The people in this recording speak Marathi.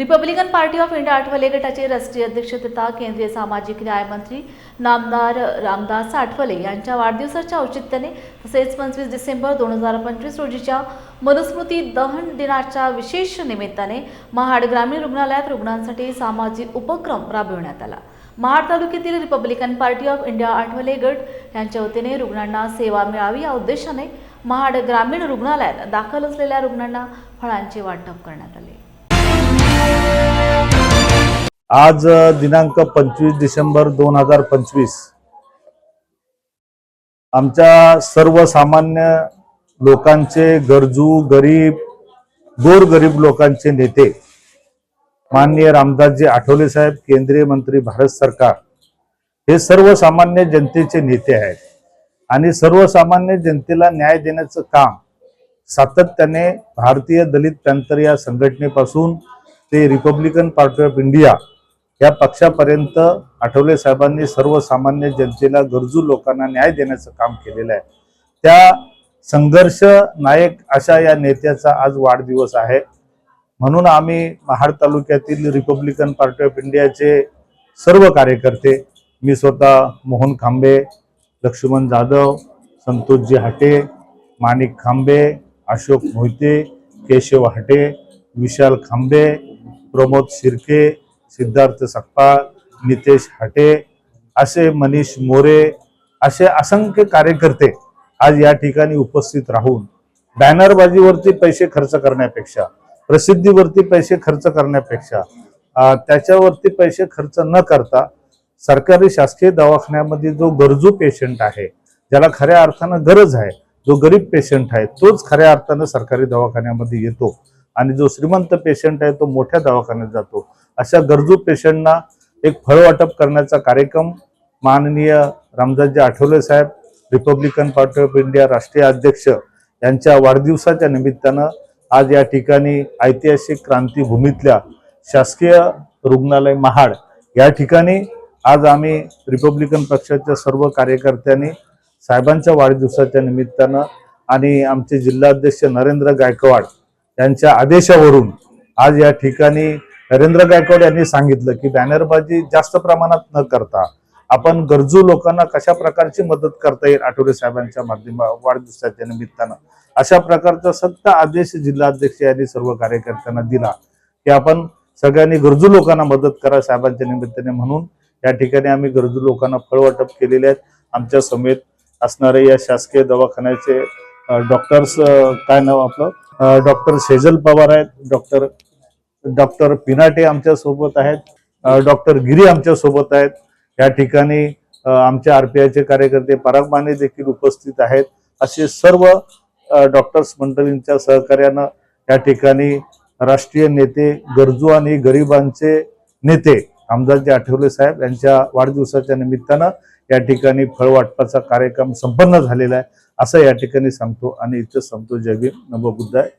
Republican party of India Athawale गटाचे राष्ट्रीय अध्यक्ष तथा केंद्रीय सामाजिक न्याय मंत्री नामदार रामदास आठवले यांच्या वाढदिवसाच्या औचित्याने तसेच पंचवीस डिसेंबर दोन हजार पंचवीस रोजीच्या मनुस्मृती दहन दिनाच्या विशेष निमित्ताने महाड ग्रामीण रुग्णालयात रुग्णांसाठी सामाजिक उपक्रम राबविण्यात आला. महाड तालुक्यातील Republican party of India Athawale गट यांच्या वतीने रुग्णांना सेवा मिळावी या उद्देशाने महाड ग्रामीण रुग्णालयात दाखल असलेल्या रुग्णांना फळांचे वाटप करण्यात आले. आज दिनांक पंचवीस डिसेंबर दोन हजार पंचवीस. आमच्या सर्वसामान्य लोकांचे गरजू गरीब गोरगरीब लोकांचे नेते माननीय रामदासजी आठवले साहेब केंद्रीय मंत्री भारत सरकार हे सर्वसामान्य जनतेचे नेते आहेत. आणि सर्वसामान्य जनतेला न्याय देण्याचं काम सातत्याने भारतीय दलित पॅंथर या संघटनेपासून ते रिपब्लिकन पार्टी ऑफ इंडिया या पक्षापर्यंत आठवले साहेबांनी सर्वसामान्य जनतेला गरजू लोकांना न्याय देण्याचं काम केलेलं आहे. त्या संघर्ष नायक अशा या नेत्याचा आज वाढदिवस आहे. म्हणून आम्ही महाड तालुक्यातील रिपब्लिकन पार्टी ऑफ इंडियाचे सर्व कार्यकर्ते मी स्वतः मोहन खांबे लक्ष्मण जाधव संतोषजी हाटे माणिक खांबे अशोक मोहिते केशव हाटे विशाल खांबे प्रमोद शिर्के सिद्धार्थ सकपाळ नितेश हाटे असे मनीष मोरे असे असंख्य कार्यकर्ते आज या ठिकाणी उपस्थित राहून बॅनरबाजीवरती पैसे खर्च करण्यापेक्षा प्रसिद्धीवरती पैसे खर्च करण्यापेक्षा त्याच्यावरती पैसे खर्च न करता सरकारी शासकीय दवाखान्यामध्ये जो गरजू पेशंट आहे ज्याला खऱ्या अर्थानं गरज आहे जो गरीब पेशंट आहे तोच खऱ्या अर्थानं सरकारी दवाखान्यामध्ये येतो. आणि जो श्रीमंत पेशंट आहे तो मोठ्या दवाखान्यात जातो. अशा गरजू पेशंटना एक फळ वाटप करण्याचा कार्यक्रम माननीय रामदासजी आठवले साहेब रिपब्लिकन पार्टी ऑफ इंडिया राष्ट्रीय अध्यक्ष यांच्या वाढदिवसाच्या निमित्तानं आज या ठिकाणी ऐतिहासिक क्रांतीभूमीतल्या शासकीय रुग्णालय महाड या ठिकाणी आज आम्ही रिपब्लिकन पक्षाच्या सर्व कार्यकर्त्यांनी साहेबांच्या वाढदिवसाच्या निमित्तानं आणि आमचे जिल्हाध्यक्ष नरेंद्र गायकवाड त्यांच्या आदेशावरून आज या ठिकाणी नरेंद्र गायकवाड यांनी सांगितलं की बॅनरबाजी जास्त प्रमाणात न करता आपण गरजू लोकांना कशा प्रकारची मदत करता येईल आठवले साहेबांच्या माध्यमा वाढदिवसाच्या निमित्तानं? अशा प्रकारचा सक्त आदेश जिल्हाध्यक्ष यांनी सर्व कार्यकर्त्यांना दिला की आपण सगळ्यांनी गरजू लोकांना मदत करा साहेबांच्या निमित्ताने म्हणून. या ठिकाणी आम्ही गरजू लोकांना फळ वाटप केलेले आहेत. आमच्या समेत असणारे या शासकीय दवाखान्याचे डॉक्टर्स काय नाव आपलं? डॉक्टर सेजल पवार आहेत डॉक्टर डॉक्टर पिनाटे आमच्यासोबत आहेत डॉक्टर गिरी आमच्यासोबत आहेत. या ठिकाणी अ, आमच्या आरपीआयचे कार्यकर्ते पराग माने देखील उपस्थित आहेत. असे सर्व डॉक्टर्स मंडळींच्या सहकार्यानं या ठिकाणी राष्ट्रीय नेते गरजू आणि गरिबांचे नेते रामदासजी आठवले साहेब यांच्या वाढदिवसाच्या निमित्तानं या ठिकाणी फळ वाटपाचा कार्यक्रम संपन्न झालेला आहे. असं या ठिकाणी सांगतो आणि इथं सांगतो जय भीम. नमो बुद्धाय.